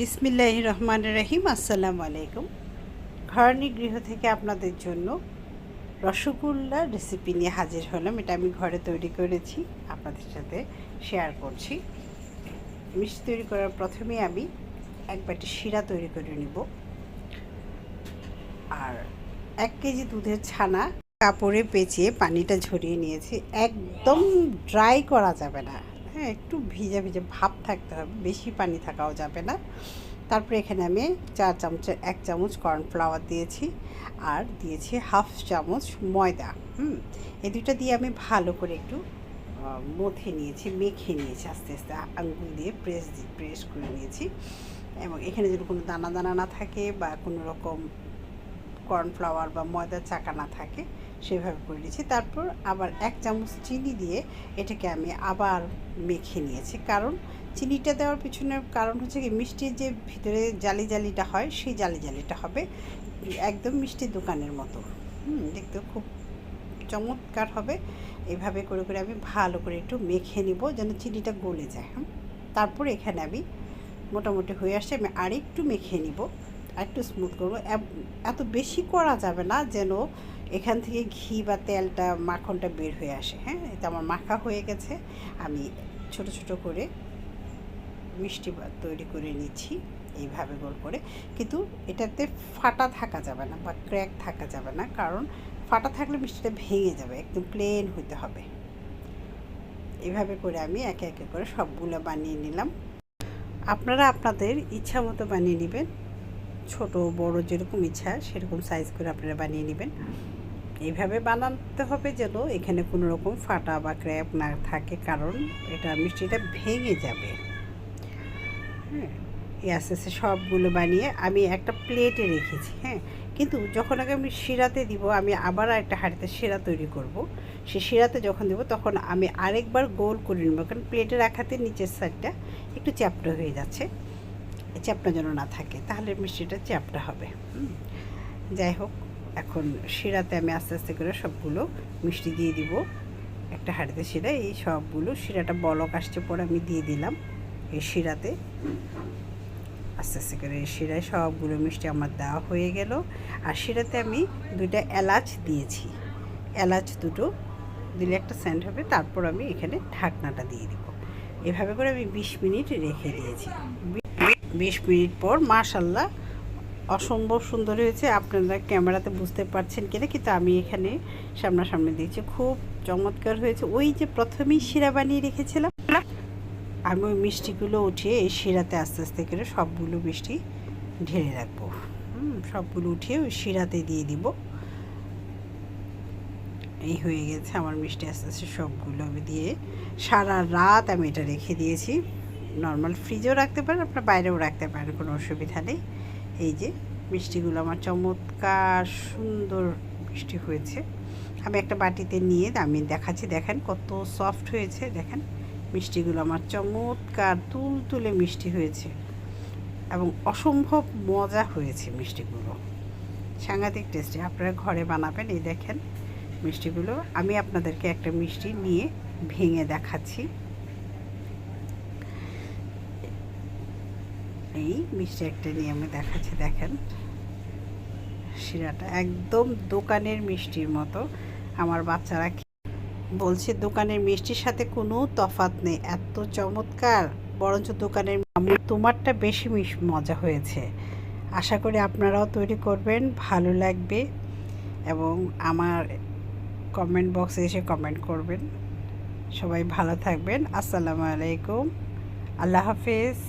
বিসমিল্লাহ রহমান রহিম, আসসালামু আলাইকুম। ঘরণী গৃহ থেকে আপনাদের জন্য রসগোল্লা রেসিপি নিয়ে হাজির হলাম। এটা আমি ঘরে তৈরি করেছি, আপনাদের সাথে শেয়ার করছি। মিষ্টি তৈরি করার প্রথমে আমি এক বাটি শিরা তৈরি করে নিব। আর এক কেজি দুধের ছানা কাপড়ে পেঁচিয়ে পানিটা ঝরিয়ে নিয়েছি। একদম ড্রাই করা যাবে না। হ্যাঁ একটু ভিজে ভিজে ভাব থাকতে হবে, বেশি পানি থাকাও যাবে না। তারপরে এখানে আমি চার চামচের এক চামচ কর্নফ্লাওয়ার দিয়েছি আর দিয়েছি হাফ চামচ ময়দা, হুম? এই দুইটা দিয়ে আমি ভালো করে একটু মথে নিয়েছি, মেখে নিয়েছি আস্তে আস্তে, আঙ্গুল দিয়ে প্রেস দিয়ে প্রেস করে নিয়েছি। এবং এখানে যদি কোনো দানা দানা না থাকে বা কোনো রকম কর্নফ্লাওয়ার বা ময়দার চাকা না থাকে সেভাবে করে নিয়েছি। তারপর আবার এক চামচ চিনি দিয়ে এটাকে আমি আবার মেখে নিয়েছি। কারণ চিনিটা দেওয়ার পিছনের কারণ হচ্ছে কি, মিষ্টির যে ভিতরে জালি জালিটা হয়, সেই জালি জালিটা হবে একদম মিষ্টির দোকানের মতো। হুম দেখতে খুব চমৎকার হবে। এভাবে করে করে আমি ভালো করে একটু মেখে নিব যেন চিনিটা গলে যায়। হ্যাঁ তারপর এখানে আমি মোটামুটি হয়ে আসছে, আমি আরেকটু মেখে নিব। আরেকটু স্মুথ করব। এত বেশি করা যাবে না যেন এখান থেকে ঘি বা তেলটা, মাখনটা বের হয়ে আসে হ্যাঁ? এটা আমার মাখা হয়ে গেছে। আমি ছোট ছোট করে মিষ্টি তৈরি করে নিচ্ছি, এইভাবে গোল করে। কিন্তু এটাতে ফাটা থাকা যাবে না বা ক্র্যাক থাকা যাবে না, কারণ ফাটা থাকলে মিষ্টিটা ভেঙে যাবে, একদম প্লেন হতে হবে। এইভাবে করে আমি একে একে করে সবগুলো বানিয়ে নিলাম। আপনারা আপনাদের ইচ্ছা মতো বানিয়ে নেবেন। ছোট, বড় যেরকম ইচ্ছা সেরকম সাইজ করে আপনারা বানিয়ে নেবেন। এইভাবে বানাতে হবে যেন এখানে কোনো রকম ফাটা বা ক্র্যাপ না থাকে? কারণ এটা মিষ্টিটা ভেঙে যাবে। হ্যাঁ আস্তে আস্তে সবগুলো বানিয়ে আমি একটা প্লেটে রেখেছি হ্যাঁ। কিন্তু যখন আগে আমি শিরাতে দিব, আমি আবার একটা হাঁড়িতে শিরা তৈরি করব। সে শিরাতে যখন দেবো, তখন আমি আরেকবার গোল করে নেব। কারণ প্লেটে রাখাতে নিচের সাইডটা একটু চ্যাপটা হয়ে যাচ্ছে। চ্যাপটা যেন না থাকে, তাহলে মিষ্টিটা চ্যাপটা হবে। যাই হোক। এখন শিরাতে আমি আস্তে আস্তে করে সবগুলো মিষ্টি দিয়ে দিব। একটা হাঁড়িতে শিরা, এই সবগুলো শিরাটা বলক আসছে পরে আমি দিয়ে দিলাম এই শিরাতে। আস্তে আস্তে করে শিরায় সবগুলো মিষ্টি আমার দেওয়া হয়ে গেল। আর শিরাতে আমি দুইটা এলাচ দিয়েছি। এলাচ দুটো দিলে একটা স্যান্ড হবে, তারপর আমি এখানে ঢাকনাটা দিয়ে দিব। এভাবে করে আমি বিশ মিনিট রেখে দিয়েছি। বিশ মিনিট পর মাশাল্লাহ অসম্ভব সুন্দর হয়েছে। আপনারা ক্যামেরাতে বুঝতে পারছেন কিনা, কিন্তু আমি এখানে সামনাসামনি দিয়েছি খুব চমৎকার হয়েছে। ওই যে প্রথমেই শিরা বানিয়ে রেখেছিলাম, আমি ওই মিষ্টিগুলো উঠিয়ে এই শিরাতে আস্তে আস্তে করে সবগুলো মিষ্টি ঢেলে রাখব। হুম, সবগুলো উঠিয়ে ওই শিরাতে দিয়ে দিব। এই হয়ে গেছে আমার মিষ্টি আস্তে আস্তে সবগুলো আমি দিয়ে সারা রাত আমি এটা রেখে দিয়েছি। নর্মাল ফ্রিজেও রাখতে পারেন, আপনার বাইরেও রাখতে পারেন, কোনো অসুবিধা নেই। এই যে মিষ্টিগুলো আমার চমৎকার সুন্দর মিষ্টি হয়েছে। আমি একটা বাটিতে নিয়ে আমি দেখাচ্ছি, দেখেন কত সফট হয়েছে, দেখেন মিষ্টিগুলো আমার চমৎকার তুল তুলে মিষ্টি হয়েছে এবং অসম্ভব মজা হয়েছে মিষ্টিগুলো। সাংঘাতিক টেস্টি, আপনারা ঘরে বানাবেন, এই দেখেন মিষ্টিগুলো। আমি আপনাদেরকে একটা মিষ্টি নিয়ে ভেঙে দেখাচ্ছি। এই মিষ্টি একটা নিয়ে আমি দেখাচ্ছি, দেখেন। শিরাটা একদম দোকানের মিষ্টির মতো। আমার বাচ্চারা বলছে, দোকানের মিষ্টির সাথে কোনো তফাৎ নেই, এত চমৎকার। বরঞ্চ দোকানের তোমারটা বেশি মজা হয়েছে। আশা করি আপনারাও তৈরি করবেন, ভালো লাগবে এবং আমার কমেন্ট বক্সে এসে কমেন্ট করবেন। সবাই ভালো থাকবেন। আসসালামু আলাইকুম। আল্লাহ হাফেজ।